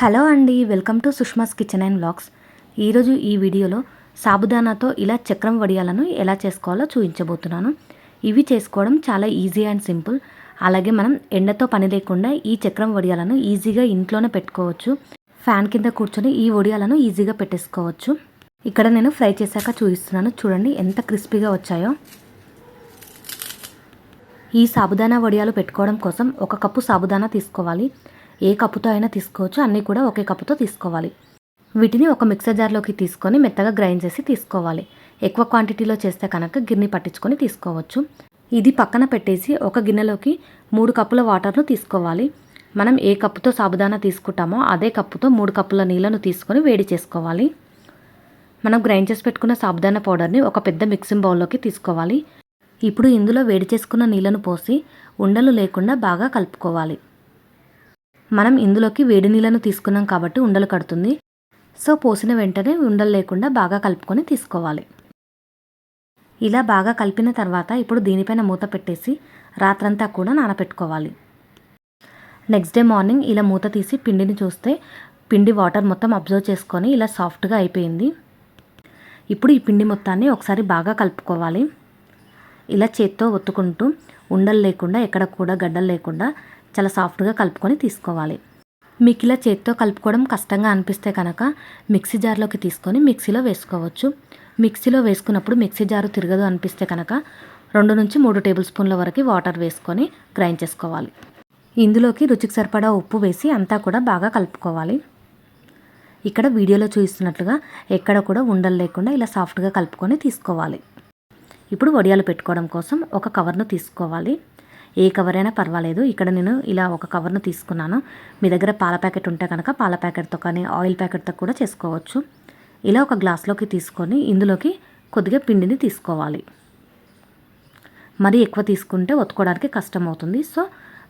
Hello అండి welcome to Sushma's kitchen and blogs ఈరోజు ఈ వీడియోలో సాబుదానాతో ఇలా చక్రం వడియాలను ఎలా చేసుకోవాలో చూపించబోతున్నాను. ఇవి చేసుకోవడం చాలా ఈజీ అండ్ సింపుల్. అలాగే మనం ఎండతో పని లేకుండా ఈ చక్రం వడియాలను ఈజీగా ఇంట్లోనే పెట్టుకోవచ్చు. ఫ్యాన్ కింద కూర్చొని ఈ వడియాలను ఈజీగా పెట్టేసుకోవచ్చు. ఇక్కడ నేను ఫ్రై చేశాక చూపిస్తున్నాను. చూడండి ఎంత క్రిస్పీగా వచ్చాయో. ఈ సాబుదానా వడియాలు పెట్టుకోవడం కోసం ఒక కప్పు సాబుదానా తీసుకోవాలి. ఏ కప్పుతో అయినా తీసుకోవచ్చు. అన్నీ కూడా ఒకే కప్పుతో తీసుకోవాలి. వీటిని ఒక మిక్సర్ జార్లోకి తీసుకొని మెత్తగా గ్రైండ్ చేసి తీసుకోవాలి. ఎక్కువ క్వాంటిటీలో చేస్తే కనుక గిన్నె పట్టించుకొని తీసుకోవచ్చు. ఇది పక్కన పెట్టేసి ఒక గిన్నెలోకి మూడు కప్పుల వాటర్ను తీసుకోవాలి. మనం ఏ కప్పుతో సాబుదానా తీసుకుంటామో అదే కప్పుతో మూడు కప్పుల నీళ్ళను తీసుకొని వేడి చేసుకోవాలి. మనం గ్రైండ్ చేసి పెట్టుకున్న సాబుదానా పౌడర్ని ఒక పెద్ద మిక్సింగ్ బౌల్లోకి తీసుకోవాలి. ఇప్పుడు ఇందులో వేడి చేసుకున్న నీళ్ళను పోసి ఉండలు లేకుండా బాగా కలుపుకోవాలి. మనం ఇందులోకి వేడి నీళ్ళను తీసుకున్నాం కాబట్టి ఉండలు కడుతుంది. సో పోసిన వెంటనే ఉండలు లేకుండా బాగా కలుపుకొని తీసుకోవాలి. ఇలా బాగా కలిపిన తర్వాత ఇప్పుడు దీనిపైన మూత పెట్టేసి రాత్రంతా కూడా నానపెట్టుకోవాలి. నెక్స్ట్ డే మార్నింగ్ ఇలా మూత తీసి పిండిని చూస్తే పిండి వాటర్ మొత్తం అబ్జర్వ్ చేసుకొని ఇలా సాఫ్ట్గా అయిపోయింది. ఇప్పుడు ఈ పిండి మొత్తాన్ని ఒకసారి బాగా కలుపుకోవాలి. ఇలా చేత్తో ఒత్తుకుంటూ ఉండలు లేకుండా ఎక్కడ కూడా గడ్డలు లేకుండా చాలా సాఫ్ట్గా కలుపుకొని తీసుకోవాలి. మీకు ఇలా చేతితో కలుపుకోవడం కష్టంగా అనిపిస్తే కనుక మిక్సీ జార్లోకి తీసుకొని మిక్సీలో వేసుకోవచ్చు. మిక్సీలో వేసుకున్నప్పుడు మిక్సీ జారు తిరగదు అనిపిస్తే కనుక రెండు నుంచి మూడు టేబుల్ స్పూన్ల వరకు వాటర్ వేసుకొని గ్రైండ్ చేసుకోవాలి. ఇందులోకి రుచికి సరిపడా ఉప్పు వేసి అంతా కూడా బాగా కలుపుకోవాలి. ఇక్కడ వీడియోలో చూపిస్తున్నట్లుగా ఎక్కడ కూడా ఉండలు లేకుండా ఇలా సాఫ్ట్గా కలుపుకొని తీసుకోవాలి. ఇప్పుడు వడియాలు పెట్టుకోవడం కోసం ఒక కవర్ను తీసుకోవాలి. ఏ కవర్ అయినా పర్వాలేదు. ఇక్కడ నేను ఇలా ఒక కవర్ను తీసుకున్నాను. మీ దగ్గర పాల ప్యాకెట్ ఉంటే కనుక పాల ప్యాకెట్తో కానీ ఆయిల్ ప్యాకెట్తో కూడా చేసుకోవచ్చు. ఇలా ఒక గ్లాస్లోకి తీసుకొని ఇందులోకి కొద్దిగా పిండిని తీసుకోవాలి. మరీ ఎక్కువ తీసుకుంటే ఒత్తుకోవడానికి కష్టం అవుతుంది సో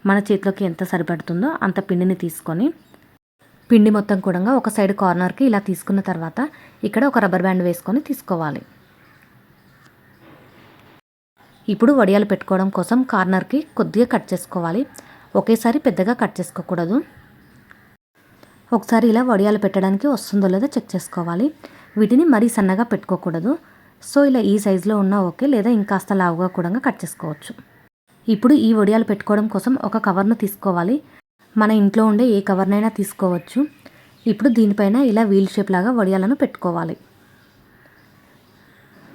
మన చేతిలోకి ఎంత సరిపడుతుందో అంత పిండిని తీసుకొని పిండి మొత్తం కూడా ఒక సైడ్ కార్నర్కి ఇలా తీసుకున్న తర్వాత ఇక్కడ ఒక రబ్బర్ బ్యాండ్ వేసుకొని తీసుకోవాలి. ఇప్పుడు వడియాలు పెట్టుకోవడం కోసం కార్నర్కి కొద్దిగా కట్ చేసుకోవాలి. ఒకేసారి పెద్దగా కట్ చేసుకోకూడదు. ఒకసారి ఇలా వడియాలు పెట్టడానికి వస్తుందో లేదో చెక్ చేసుకోవాలి. వీటిని మరీ సన్నగా పెట్టుకోకూడదు. సో ఇలా ఈ సైజులో ఉన్న ఓకే లేదా ఇంకాస్త లావుగా కూడా కట్ చేసుకోవచ్చు. ఇప్పుడు ఈ వడియాలు పెట్టుకోవడం కోసం ఒక కవర్ను తీసుకోవాలి. మన ఇంట్లో ఉండే ఏ కవర్నైనా తీసుకోవచ్చు. ఇప్పుడు దీనిపైన ఇలా వీల్ షేప్ లాగా వడియాలను పెట్టుకోవాలి.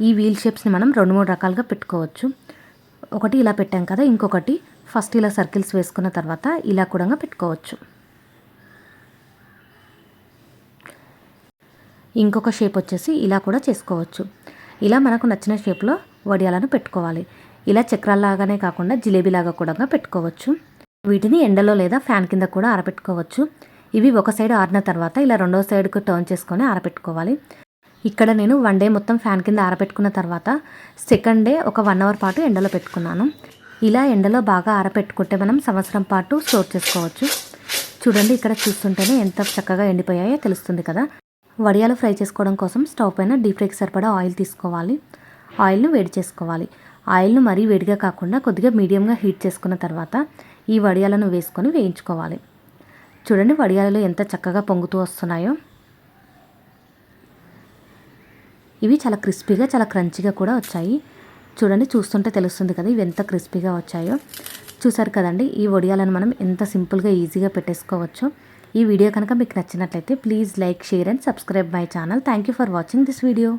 ఈ వీల్ షేప్స్ని మనం రెండు మూడు రకాలుగా పెట్టుకోవచ్చు. ఒకటి ఇలా పెట్టాం కదా ఇంకొకటి ఫస్ట్ ఇలా సర్కిల్స్ వేసుకున్న తర్వాత ఇలా కూడా పెట్టుకోవచ్చు. ఇంకొక షేప్ వచ్చేసి ఇలా కూడా చేసుకోవచ్చు. ఇలా మనకు నచ్చిన షేప్లో వడియాలను పెట్టుకోవాలి. ఇలా చక్రాల్లాగానే కాకుండా జిలేబీలాగా కూడా పెట్టుకోవచ్చు. వీటిని ఎండలో లేదా ఫ్యాన్ కింద కూడా ఆరబెట్టుకోవచ్చు ఇవి ఒక సైడ్ ఆరిన తర్వాత ఇలా రెండో సైడ్కు టర్న్ చేసుకొని ఆరబెట్టుకోవాలి ఇక్కడ నేను వన్ డే మొత్తం ఫ్యాన్ కింద ఆరబెట్టుకున్న తర్వాత సెకండ్ డే ఒక వన్ అవర్ పాటు ఎండలో పెట్టుకున్నాను. ఇలా ఎండలో బాగా ఆరబెట్టుకుంటే మనం సంవత్సరం పాటు స్టోర్ చేసుకోవచ్చు. చూడండి ఇక్కడ చూస్తుంటేనే ఎంత చక్కగా ఎండిపోయాయో తెలుస్తుంది కదా. వడియాలు ఫ్రై చేసుకోవడం కోసం స్టవ్ పైన డీప్ ఫ్రైకి సరిపడా ఆయిల్ తీసుకోవాలి. ఆయిల్ను వేడి చేసుకోవాలి. ఆయిల్ను మరీ వేడిగా కాకుండా కొద్దిగా మీడియంగా హీట్ చేసుకున్న తర్వాత ఈ వడియాలను వేసుకొని వేయించుకోవాలి. చూడండి వడియాలలో ఎంత చక్కగా పొంగుతూ వస్తున్నాయో. ఇవి చాలా క్రిస్పీగా చాలా క్రంచీగా కూడా వచ్చాయి. చూడండి చూస్తుంటే తెలుస్తుంది కదా ఇవి ఎంత క్రిస్పీగా వచ్చాయో. చూసారు కదండి ఈ వడియాలను మనం ఎంత సింపుల్గా ఈజీగా పెట్టేసుకోవచ్చు. ఈ వీడియో కనుక మీకు నచ్చినట్లయితే please like share and subscribe my channel. Thank you for watching this video.